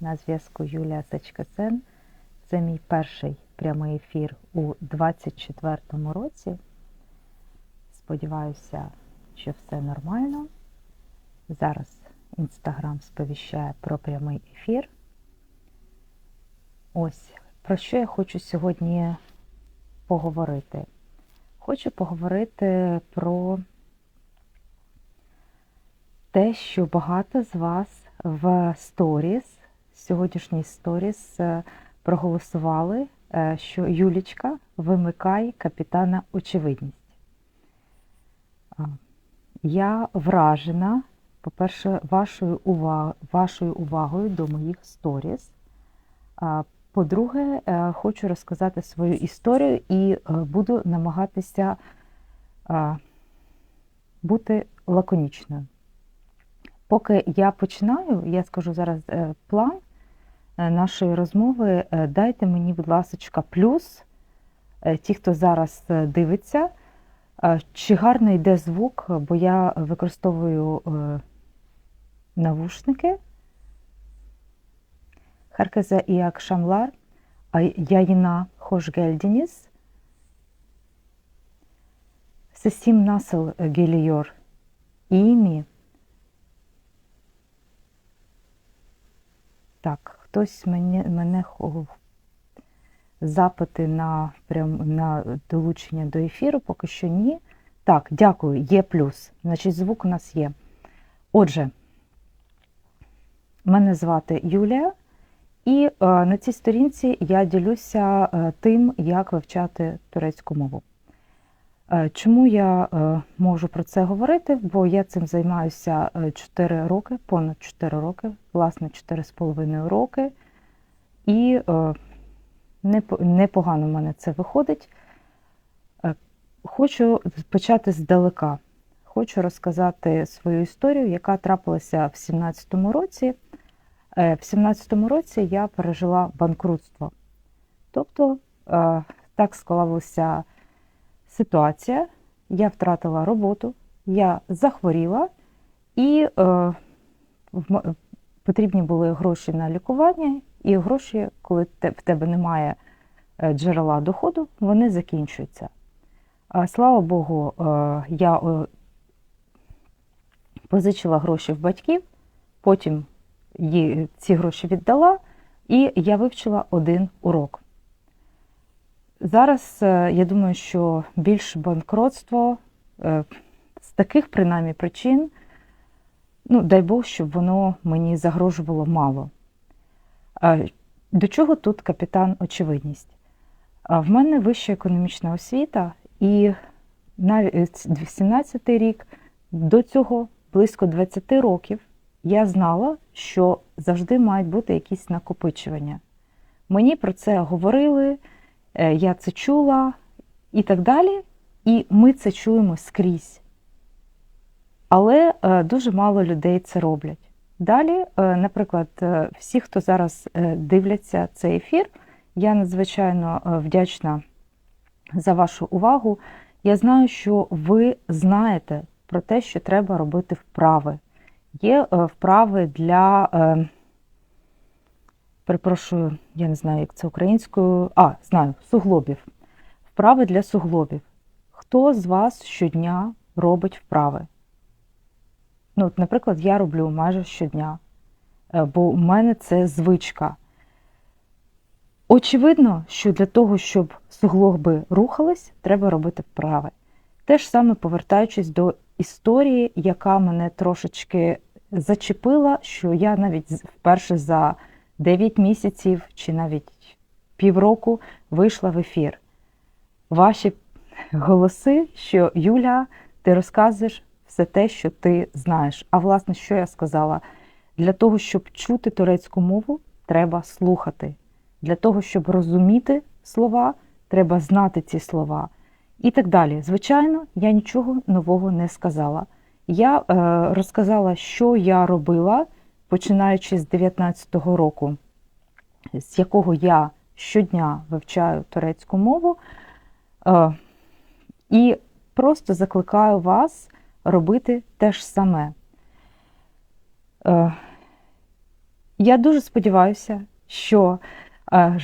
На зв'язку Юлія Сачкасен. Це мій перший прямий ефір у 24-му році. Сподіваюся, що все нормально. Зараз Інстаграм сповіщає про прямий ефір. Ось про що я хочу сьогодні поговорити. Хочу поговорити про те, що багато з вас в сторіс, сьогоднішній сторіс е, проголосували, е, що Юлічка вимикає капітана очевидність. Я вражена, по-перше, вашою увагою, вашою увагою до моїх сторіс. По-друге, е, хочу розказати свою історію і буду намагатися бути лаконічною. Поки я починаю, я скажу зараз план нашої розмови. Е, Дайте мені, будь ласка, плюс, е, ті, хто зараз е, дивиться, е, чи гарно йде звук, бо я використовую е, навушники. Herkese iyi akşamlar. Ay- Yayına hoş geldiniz. Sesim nasıl geliyor? İyi? Так, хтось мене, мене запити на, прям, на долучення до ефіру, поки що ні. Так, дякую, є плюс. Значить, звук у нас є. Отже, мене звати Юлія, і е, на цій сторінці я ділюся е, тим, як вивчати турецьку мову. Е, Чому я е, можу про це говорити? Бо я цим займаюся 4 роки, понад 4 роки, власне, 4,5 роки. І е, непогано в мене це виходить. Е, Хочу почати здалека. Хочу розказати свою історію, яка трапилася в 17-му році. Е, В 17-му році я пережила банкрутство. Тобто, е, так склалася ситуація, я втратила роботу, я захворіла, і е, потрібні були гроші на лікування, і гроші, коли в тебе немає е, джерела доходу, вони закінчуються. Слава Богу, е, я е, позичила гроші в батьків, потім ці гроші віддала, і я вивчила один урок. Зараз е, я думаю, що більш банкротство е, з таких принаймні причин, ну, дай Бог, щоб воно мені загрожувало мало. До чого тут капітан очевидність? В мене вища економічна освіта, і навіть 17 рік до цього близько 20 років я знала, що завжди мають бути якісь накопичування. Мені про це говорили, е, я це чула і так далі. І ми це чуємо скрізь. Але е, дуже мало людей це роблять. Далі, е, наприклад, е, всі, хто зараз е, дивляться цей ефір, я надзвичайно е, вдячна за вашу увагу. Я знаю, що ви знаєте про те, що треба робити вправи. Є е, вправи для, е, перепрошую, я не знаю, як це українською, а, знаю, суглобів. Вправи для суглобів. Хто з вас щодня робить вправи? Ну, от, наприклад, я роблю майже щодня, е, бо у мене це звичка. Очевидно, що для того, щоб суглоби рухались, треба робити вправи. Те ж саме повертаючись до історії, яка мене трошечки зачепила, що я навіть вперше за 9 місяців чи навіть півроку вийшла в ефір. Ваші голоси, що Юля, ти розказуєш все те, що ти знаєш. А власне, що я сказала? Для того, щоб чути турецьку мову, треба слухати. Для того, щоб розуміти слова, треба знати ці слова. І так далі. Звичайно, я нічого нового не сказала. Я е, розказала, що я робила, починаючи з 19-го року, з якого я щодня вивчаю турецьку мову. Е, і просто закликаю вас робити те ж саме. Е, Я дуже сподіваюся, що е,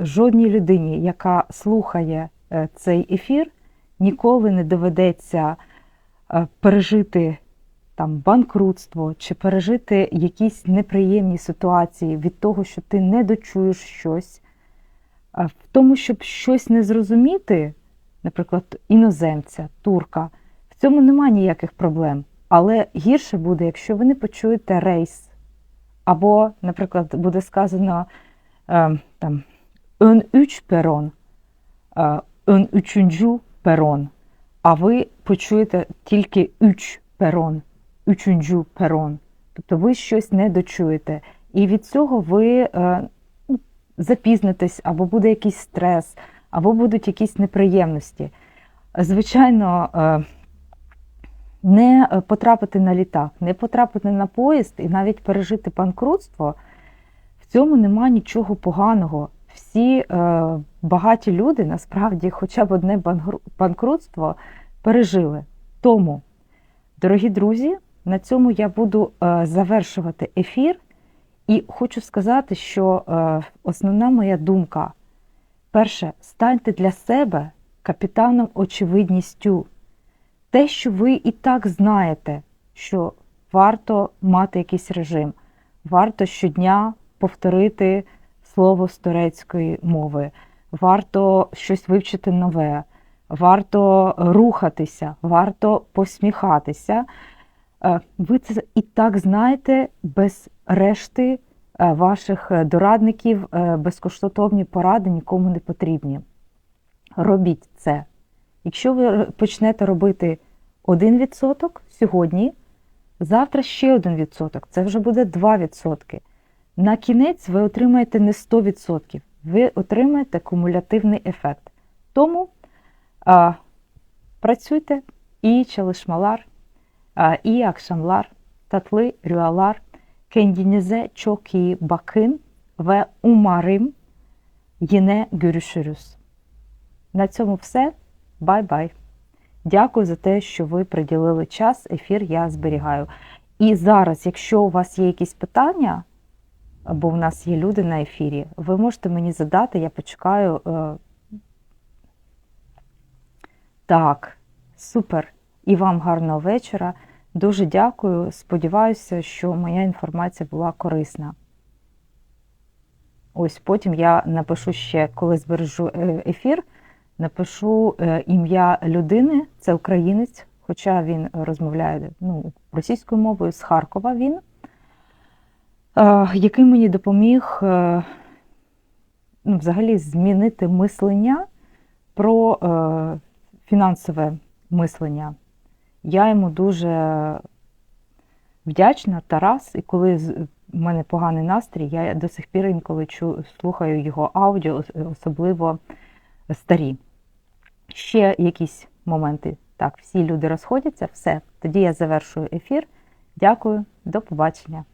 жодній людині, яка слухає цей ефір, ніколи не доведеться пережити там банкрутство чи пережити якісь неприємні ситуації від того, що ти не дочуєш щось. А В тому, щоб щось не зрозуміти, наприклад, іноземця, турка, в цьому немає ніяких проблем. Але гірше буде, якщо ви не почуєте рейс. Або, наприклад, буде сказано е, там «un перон», е, «un üçüncü перон», а ви почуєте тільки «üç перон», «üçüncü перон». Тобто ви щось не дочуєте. І від цього ви е, ну, запізнитесь, або буде якийсь стрес, або будуть якісь неприємності. Звичайно, е, не потрапити на літак, не потрапити на поїзд і навіть пережити банкрутство, в цьому нема нічого поганого. Всі е, багаті люди насправді хоча б одне банкрутство пережили. Тому, дорогі друзі, на цьому я буду е, завершувати ефір. І хочу сказати, що е, основна моя думка: перше, станьте для себе капітаном очевидністю. Те, що ви і так знаєте, що варто мати якийсь режим, варто щодня повторити слово з турецької мови, варто щось вивчити нове, варто рухатися, варто посміхатися. Е, Ви це і так знаєте без решти е, ваших е, дорадників, безкоштовні поради нікому не потрібні. Робіть це. Якщо ви почнете робити 1% сьогодні, завтра ще 1%, це вже буде 2%. На кінець ви отримаєте не 100%, ви отримаєте кумулятивний ефект. Тому а, працюйте і а, iyi akşamlar, tatlı rüyalar, kendinize çok iyi bakın ve umarım görüşürüz. На цьому все. Бай-бай. Дякую за те, що ви приділили час. Ефір я зберігаю. І зараз, якщо у вас є якісь питання, бо в нас є люди на ефірі, ви можете мені задати, я почекаю. е, Так, супер. І вам гарного вечора. Дуже дякую. Сподіваюся, що моя інформація була корисна. Ось потім я напишу ще, коли збережу е, ефір, напишу е, ім'я людини, це українець, хоча він розмовляє ну, російською мовою з Харкова він, е, який мені допоміг ну, взагалі змінити мислення про фінансове мислення. Я йому дуже вдячна, Тарас, і коли в мене поганий настрій, я до сих пір інколи чу, слухаю його аудіо, особливо старі. Ще якісь моменти. Так, всі люди розходяться, все. Тоді я завершую ефір. Дякую, до побачення.